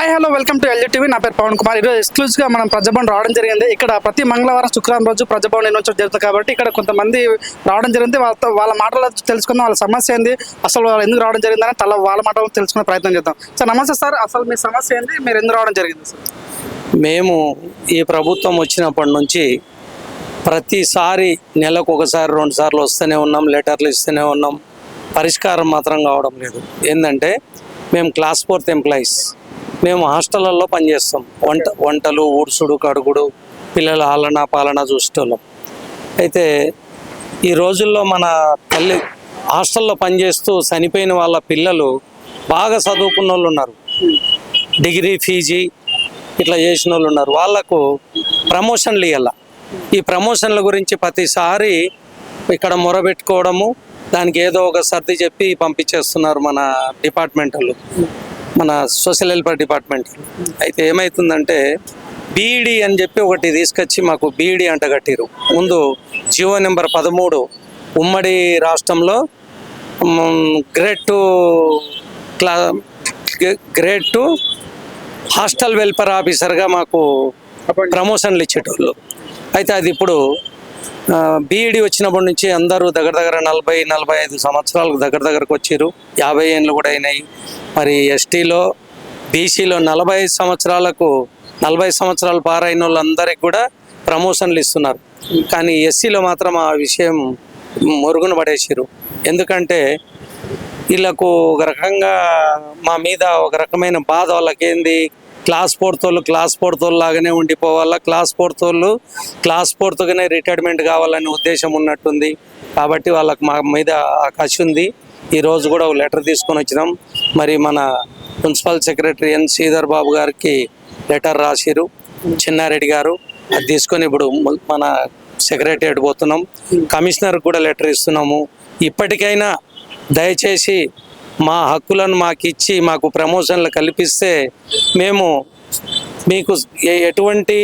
Hi hello welcome to LG TV నా పేరు పవన్ కుమార్. ఈరోజు ఎక్స్క్లూజివ్గా మనం ప్రజభవన్ రావడం జరిగింది. ఇక్కడ ప్రతి మంగళవారం శుక్రవారం రోజు ప్రజభవన్ నిర్వహించడం జరుగుతుంది కాబట్టి ఇక్కడ కొంతమంది రావడం జరిగింది. వాళ్ళతో వాళ్ళ మాటలు తెలుసుకుందాం వాళ్ళ సమస్య ఏంది అసలు వాళ్ళు ఎందుకు రావడం జరిగిందని తల వాళ్ళ మాటలు తెలుసుకునే ప్రయత్నం చేద్దాం. సార్ నమస్తే సార్. అసలు మీ సమస్య ఏంది? మీరు ఎందుకు రావడం జరిగింది సార్? మేము ఈ ప్రభుత్వం వచ్చినప్పటి నుంచి ప్రతిసారి నెలకు ఒకసారి రెండు సార్లు వస్తూనే ఉన్నాం లెటర్లు ఇస్తూనే ఉన్నాం. పరిష్కారం మాత్రం కావడం లేదు. ఏంటంటే మేము క్లాస్ ఫోర్త్ ఎంప్లాయీస్. మేము హాస్టళ్ళల్లో పనిచేస్తాం. వంట వంటలు ఊడ్సుడు కడుగుడు పిల్లల ఆలన పాలన చూసేటోళ్ళం. అయితే ఈ రోజుల్లో మన తల్లి హాస్టల్లో పనిచేస్తూ చనిపోయిన వాళ్ళ పిల్లలు బాగా చదువుకున్న వాళ్ళు ఉన్నారు. డిగ్రీ ఫీజీ ఇట్లా చేసిన వాళ్ళు ఉన్నారు. వాళ్ళకు ప్రమోషన్లు ఇవ్వాల ఈ ప్రమోషన్ల గురించి ప్రతిసారి ఇక్కడ మొరబెట్టుకోవడము దానికి ఏదో ఒక సర్ది చెప్పి పంపించేస్తున్నారు మన డిపార్ట్మెంట్ వాళ్ళు మన సోషల్ వెల్ఫేర్ డిపార్ట్మెంట్. అయితే ఏమవుతుందంటే బీఈడి అని చెప్పి ఒకటి తీసుకొచ్చి మాకు బీఈడి అంట కట్టిరు ముందు జియో నెంబర్ పదమూడు ఉమ్మడి రాష్ట్రంలో గ్రేడ్ టు క్లా గ్రేడ్ టు హాస్టల్ వెల్ఫేర్ ఆఫీసర్గా మాకు ప్రమోషన్లు ఇచ్చేటోళ్ళు. అయితే అది ఇప్పుడు బీఈడి వచ్చినప్పటి నుంచి అందరూ దగ్గర దగ్గర నలభై నలభై ఐదు సంవత్సరాలకు దగ్గర దగ్గరకు వచ్చారు. యాభై ఏళ్ళు కూడా అయినాయి. మరి ఎస్టీలో బీసీలో నలభై సంవత్సరాలకు నలభై సంవత్సరాలు పారైన వాళ్ళందరికీ కూడా ప్రమోషన్లు ఇస్తున్నారు. కానీ ఎస్సీలో మాత్రం ఆ విషయం మురుగున పడేసారు ఎందుకంటే వీళ్ళకు ఒక రకంగా మా మీద ఒక రకమైన బాధ వాళ్ళకేంది? క్లాస్ క్లాస్ పోర్తోళ్ళు క్లాస్ పోర్తోళ్ళు లాగానే ఉండిపోవాలా? క్లాస్ పోర్తోళ్ళు క్లాస్ పోర్తోగానే రిటైర్మెంట్ కావాలనే ఉద్దేశం ఉన్నట్టుంది. కాబట్టి వాళ్ళకి మా మీద ఆ కసి ఉంది ఈరోజు కూడా ఒక లెటర్ తీసుకొని వచ్చినాం. మరి మన principal secretary N Sridhar Babu గారికి లెటర్ రాసిరు. చిన్నారెడ్డి గారు. అది తీసుకొని ఇప్పుడు మన సెక్రటరియట్ పోతున్నాం. కమిషనర్ కూడా లెటర్ ఇస్తున్నాము. ఇప్పటికైనా దయచేసి మా హక్కులను మాకు ఇచ్చి మాకు ప్రమోషన్లు కల్పిస్తే మేము మీకు ఎటువంటి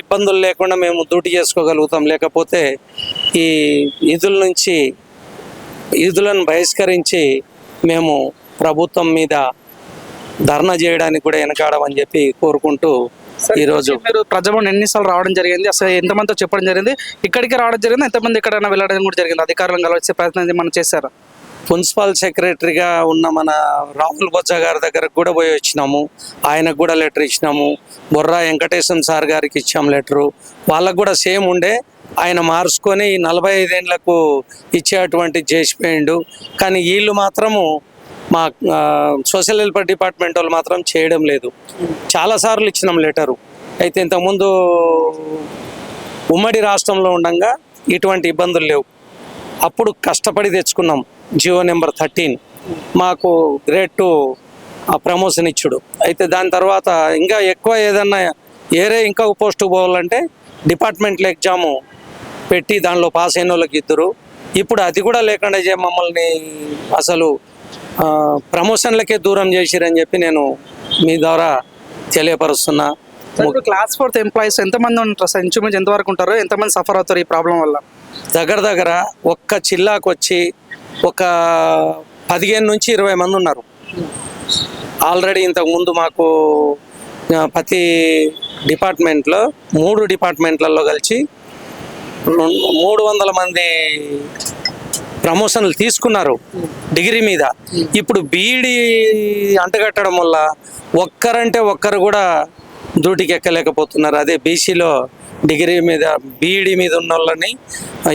ఇబ్బందులు లేకుండా మేము డ్యూటీ చేసుకోగలుగుతాం. లేకపోతే ఈ విధుల నుంచి విధులను బహిష్కరించి మేము ప్రభుత్వం మీద ధర్నా చేయడానికి కూడా వెనకాడమని చెప్పి కోరుకుంటూ ఈరోజు మీరు ప్రజభవన్ ఎన్నిసార్లు రావడం జరిగింది. అసలు ఎంతమందితో చెప్పడం జరిగింది? ఇక్కడికి రావడం జరిగింది? ఎంతమంది ఎక్కడైనా వెళ్ళడం కూడా జరిగింది? అధికారులను కలిసే ప్రయత్నం ఏమన్నా చేశారా? మున్సిపల్ సెక్రటరీగా ఉన్న మన రాహుల్ బొజ్జ గారి దగ్గరకు కూడా పోయి వచ్చినాము. ఆయనకు కూడా లెటర్ ఇచ్చినాము. బొర్రా వెంకటేశం సార్ గారికి ఇచ్చాము లెటరు. వాళ్ళకు కూడా సేమ్ ఉండే. ఆయన మార్చుకొని నలభై ఐదేళ్ళకు ఇచ్చేటువంటి చేసిపోయిండు కానీ వీళ్ళు మాత్రము మా సోషల్ వెల్ఫేర్ డిపార్ట్మెంట్ వాళ్ళు మాత్రం చేయడం లేదు. చాలాసార్లు ఇచ్చినాం లెటరు. అయితే ఇంతకుముందు ఉమ్మడి రాష్ట్రంలో ఉండగా ఇటువంటి ఇబ్బందులు లేవు. అప్పుడు కష్టపడి తెచ్చుకున్నాం. జియో నెంబర్ థర్టీన్ మాకు గ్రేడ్ టు ప్రమోషన్ ఇచ్చుడు. అయితే దాని తర్వాత ఇంకా ఎక్కువ ఏదన్నా ఏరే ఇంకా పోస్టుకు పోవాలంటే డిపార్ట్మెంటల్ ఎగ్జాము పెట్టి దానిలో పాస్ అయిన వాళ్ళకి ఇద్దరు. ఇప్పుడు అది కూడా లేకుండా చే- మమ్మల్ని అసలు ప్రమోషన్లకే దూరం చేసిరని చెప్పి నేను మీ ద్వారా తెలియపరుస్తున్నా. క్లాస్ ఫోర్త్ ఎంప్లాయీస్ ఎంతమంది ఉంటారు సార్? ఇంచుమించు ఎంతవరకు ఉంటారు? ఎంతమంది సఫర్ అవుతారు ఈ ప్రాబ్లం వల్ల? దగ్గర దగ్గర ఒక్క చిల్లాకు వచ్చి ఒక పదిహేను నుంచి ఇరవై మంది ఉన్నారు. ఆల్రెడీ ఇంతకు ముందు మాకు ప్రతి డిపార్ట్మెంట్లో మూడు డిపార్ట్మెంట్లలో కలిసి మూడు వందల మంది ప్రమోషన్లు తీసుకున్నారు డిగ్రీ మీద. ఇప్పుడు బీఈడి అంటగట్టడం వల్ల ఒక్కరంటే ఒక్కరు కూడా డ్యూటీకి ఎక్కలేకపోతున్నారు. అదే బీసీలో డిగ్రీ మీద బీఈడి మీద ఉన్న వాళ్ళని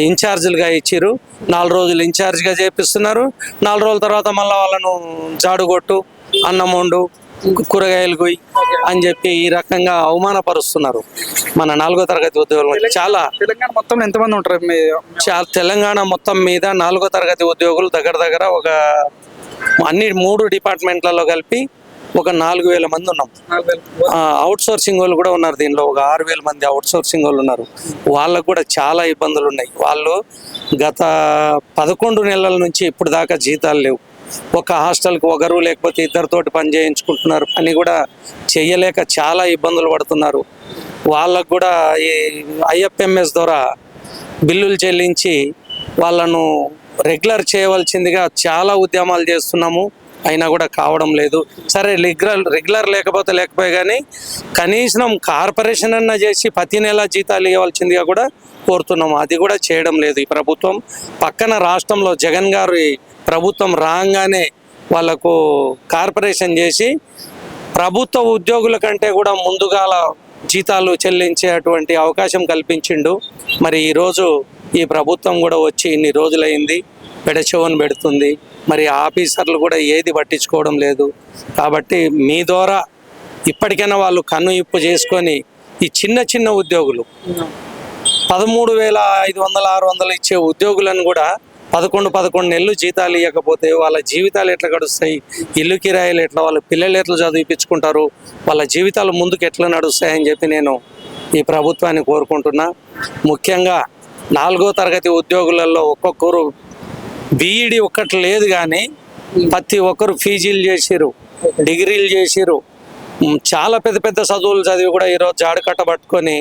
ఇన్ఛార్జీలుగా ఇచ్చిర్రు. నాలుగు రోజులు ఇన్ఛార్జ్గా చేపిస్తున్నారు. నాలుగు రోజుల తర్వాత మళ్ళీ వాళ్ళను జాడుగొట్టు అన్నం వండు కూరగాయలు కొయ్యి అని చెప్పి ఈ రకంగా అవమానపరుస్తున్నారు. మన నాలుగో తరగతి ఉద్యోగులు చాలా తెలంగాణ మొత్తం ఎంతమంది ఉంటారు చాలా తెలంగాణ మొత్తం మీద నాలుగో తరగతి ఉద్యోగులు దగ్గర దగ్గర ఒక అన్ని మూడు డిపార్ట్మెంట్లలో కలిపి ఒక నాలుగు వేల మంది ఉన్నాం. అవుట్ సోర్సింగ్ వాళ్ళు కూడా ఉన్నారు దీనిలో. ఒక ఆరు వేల మంది అవుట్ సోర్సింగ్ వాళ్ళు ఉన్నారు. వాళ్ళకు కూడా చాలా ఇబ్బందులు ఉన్నాయి. వాళ్ళు గత పదకొండు నెలల నుంచి ఇప్పుడు దాకా జీతాలు లేవు. ఒక హాస్టల్కి ఒకరు లేకపోతే ఇద్దరితోటి పని చేయించుకుంటున్నారు పని కూడా చేయలేక చాలా ఇబ్బందులు పడుతున్నారు. వాళ్ళకు కూడా ఈ ఐఎఫ్ఎంఎస్ ద్వారా బిల్లులు చెల్లించి వాళ్ళను రెగ్యులర్ చేయవలసిందిగా చాలా ఉద్యమాలు చేస్తున్నాము. అయినా కూడా కావడం లేదు. సరే రెగ్యులర్ రెగ్యులర్ లేకపోతే లేకపోయి కానీ కనీసం కార్పొరేషన్ అన్న చేసి ప్రతి నెల జీతాలు ఇవ్వాల్సిందిగా కూడా కోరుతున్నాం. అది కూడా చేయడం లేదు. ఈ ప్రభుత్వం పక్కన రాష్ట్రంలో జగన్ గారి ప్రభుత్వం రాగానే వాళ్ళకు కార్పొరేషన్ చేసి ప్రభుత్వ ఉద్యోగుల కంటే కూడా ముందుగాల జీతాలు చెల్లించేటువంటి అవకాశం కల్పించిండు. మరి ఈరోజు ఈ ప్రభుత్వం కూడా వచ్చి ఇన్ని రోజులైంది పెడచెవును పెడుతుంది. మరి ఆఫీసర్లు కూడా ఏది పట్టించుకోవడం లేదు. కాబట్టి మీ ద్వారా ఇప్పటికైనా వాళ్ళు కన్ను ఇప్పు చేసుకొని ఈ చిన్న చిన్న ఉద్యోగులు పదమూడు వేల ఐదు వందల ఆరు వందలు ఇచ్చే ఉద్యోగులను కూడా పదకొండు పదకొండు నెలలు జీతాలు ఇవ్వకపోతే వాళ్ళ జీవితాలు ఎట్లా గడుస్తాయి? ఇల్లు కిరాయిలు ఎట్లా? వాళ్ళ పిల్లలు ఎట్లా చదివిపించుకుంటారు? వాళ్ళ జీవితాలు ముందుకు ఎట్లా నడుస్తాయని చెప్పి నేను ఈ ప్రభుత్వాన్ని కోరుకుంటున్నా. ముఖ్యంగా నాలుగో తరగతి ఉద్యోగులలో ఒక్కొక్కరు బీఈడి ఒక్కటి లేదు కానీ ప్రతి ఒక్కరు ఫీజీలు చేసిరు డిగ్రీలు చేసిరు చాలా పెద్ద పెద్ద చదువులు చదివి కూడా ఈరోజు జాడుకట్ట పట్టుకొని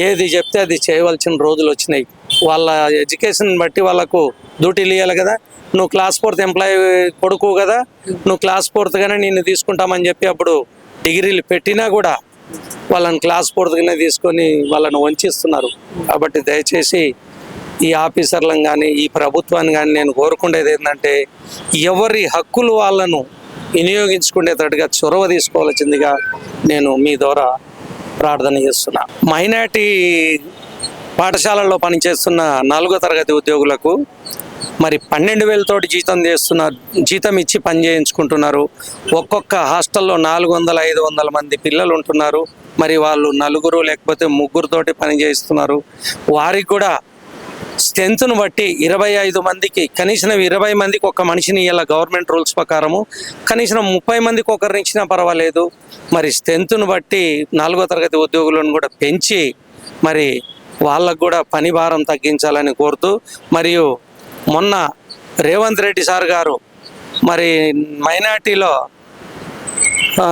ఏది చెప్తే అది చేయవలసిన రోజులు వచ్చినాయి. వాళ్ళ ఎడ్యుకేషన్ బట్టి వాళ్ళకు డ్యూటీలు ఇవ్వాలి కదా నువ్వు క్లాస్ ఫోర్త్ ఎంప్లాయీ కొడుకు కదా నువ్వు క్లాస్ ఫోర్త్గానే నేను తీసుకుంటామని చెప్పి అప్పుడు డిగ్రీలు పెట్టినా కూడా వాళ్ళని క్లాస్ ఫోర్త్గానే తీసుకొని వాళ్ళని వంచిస్తున్నారు. కాబట్టి దయచేసి ఈ ఆఫీసర్లను కానీ ఈ ప్రభుత్వాన్ని కానీ నేను కోరుకునేది ఏంటంటే ఎవరి హక్కులు వాళ్ళను వినియోగించుకునేటట్టుగా చొరవ తీసుకోవాల్సిందిగా నేను మీ ద్వారా ప్రార్థన చేస్తున్నా. మైనార్టీ పాఠశాలలో పనిచేస్తున్న నాలుగో తరగతి ఉద్యోగులకు మరి పన్నెండు వేలతోటి జీతం చేస్తున్నారు జీతం ఇచ్చి పని చేయించుకుంటున్నారు. ఒక్కొక్క హాస్టల్లో నాలుగు వందల ఐదు వందల మంది పిల్లలు ఉంటున్నారు. మరి వాళ్ళు నలుగురు లేకపోతే ముగ్గురుతోటి పని చేయిస్తున్నారు. వారికి కూడా స్ట్రెంత్ను బట్టి ఇరవై ఐదు మందికి కనీసం ఇరవై మందికి ఒక మనిషిని ఇలా గవర్నమెంట్ రూల్స్ ప్రకారము. కనీసం ముప్పై మందికి ఒకరిని ఇచ్చినా పర్వాలేదు. మరి స్ట్రెంత్ను బట్టి నాలుగో తరగతి ఉద్యోగులను కూడా పెంచి మరి వాళ్ళకు కూడా పని భారం తగ్గించాలని కోరుతూ మరియు మొన్న రేవంత్ రెడ్డి సార్ గారు మరి మైనార్టీలో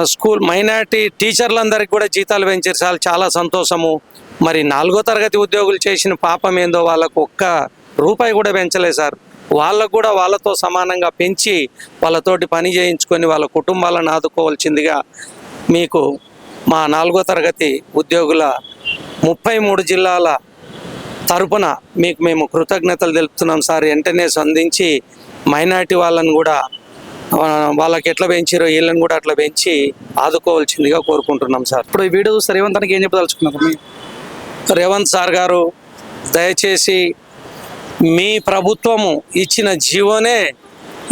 స్కూల్ మైనార్టీ టీచర్లందరికీ కూడా జీతాలు పెంచారు సార్. చాలా సంతోషము. మరి నాలుగో తరగతి ఉద్యోగులు చేసిన పాపం ఏందో వాళ్ళకు ఒక్క రూపాయి కూడా పెంచలేదు సార్. వాళ్ళకు కూడా వాళ్ళతో సమానంగా పెంచి వాళ్ళతోటి పని చేయించుకొని వాళ్ళ కుటుంబాలను ఆదుకోవాల్సిందిగా మీకు మా నాలుగో తరగతి ఉద్యోగుల ముప్పై మూడు జిల్లాల తరపున మీకు మేము కృతజ్ఞతలు తెలుపుతున్నాం సార్. వెంటనే స్పందించి మైనార్టీ వాళ్ళని కూడా వాళ్ళకి ఎట్లా పెంచారో వీళ్ళని కూడా అట్లా పెంచి ఆదుకోవాల్సిందిగా కోరుకుంటున్నాం సార్. ఇప్పుడు ఈ వీడియో చూస్తే రేవంత్ ఏం చెప్పదలుచుకున్నారు రేవంత్ సార్ గారు దయచేసి మీ ప్రభుత్వము ఇచ్చిన జీవోనే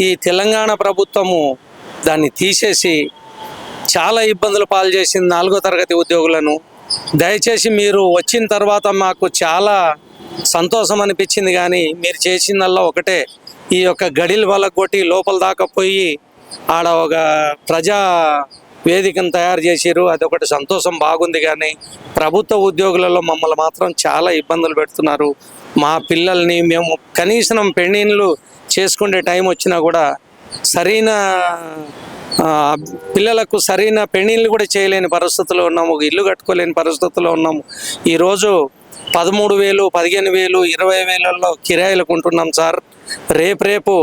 ఈ తెలంగాణ ప్రభుత్వము దాన్ని తీసేసి చాలా ఇబ్బందులు పాలు చేసింది నాలుగో తరగతి ఉద్యోగులను. దయచేసి మీరు వచ్చిన తర్వాత మాకు చాలా సంతోషం అనిపించింది కానీ మీరు చేసిందల్లా ఒకటే. ఈ యొక్క గడిలు వల్ల కొట్టి లోపల దాకా పోయి ఆడ ఒక ప్రజా వేదికను తయారు చేసిరు అదొకటి సంతోషం బాగుంది కానీ ప్రభుత్వ ఉద్యోగులలో మమ్మల్ని మాత్రం చాలా ఇబ్బందులు పెడుతున్నారు. మా పిల్లల్ని మేము కనీసం పెళ్ళిళ్ళు చేసుకునే టైం వచ్చినా కూడా సరైన పిల్లలకు సరైన పెళ్ళిళ్ళు కూడా చేయలేని పరిస్థితుల్లో ఉన్నాము. ఇల్లు కట్టుకోలేని పరిస్థితుల్లో ఉన్నాము. ఈరోజు పదమూడు వేలు పదిహేను వేలు ఇరవై వేలలో కిరాయిలు కొంటున్నాం సార్. రేపు రేపు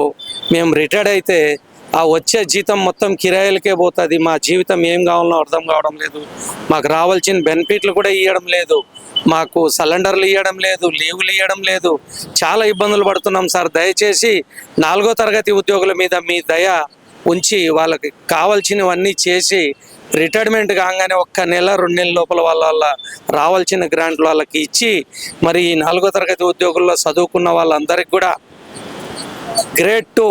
మేము రిటైర్డ్ అయితే ఆ వచ్చే జీతం మొత్తం కిరాయిలకే పోతుంది. మా జీవితం ఏం కావాలో అర్థం కావడం లేదు. మాకు రావాల్సిన బెనిఫిట్లు కూడా ఇవ్వడం లేదు. మాకు సలెండర్లు ఇవ్వడం లేదు లీవులు ఇవ్వడం లేదు. చాలా ఇబ్బందులు పడుతున్నాం సార్. దయచేసి నాలుగో తరగతి ఉద్యోగుల మీద మీ దయ ఉంచి వాళ్ళకి కావాల్సినవన్నీ చేసి రిటైర్మెంట్ కాగానే ఒక్క నెల రెండు నెలల లోపల వాళ్ళ వాళ్ళ రావాల్సిన గ్రాంట్లు వాళ్ళకి ఇచ్చి మరి ఈ నాలుగో తరగతి ఉద్యోగుల్లో చదువుకున్న వాళ్ళందరికీ కూడా గ్రేడ్ టూ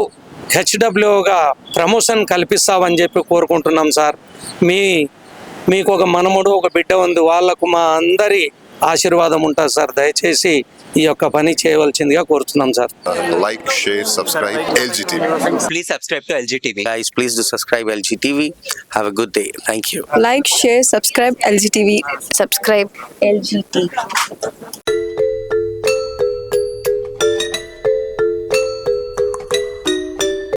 హెచ్డబ్ల్యూగా ప్రమోషన్ కల్పిస్తామని చెప్పి కోరుకుంటున్నాం సార్. మీ మీకు ఒక మనముడు ఒక బిడ్డ ఉంది. వాళ్ళకు మా అందరి ఆశీర్వాదం ఉంటుంది సార్. దయచేసి ఈ యొక్క పని చేయవలసిందిగా కోరుతున్నాం sir like, share, subscribe, LGTV. Please subscribe to LG TV. Guys, please do subscribe LG TV. Have a good day. Thank you. like, share, subscribe LGTV. subscribe LGT.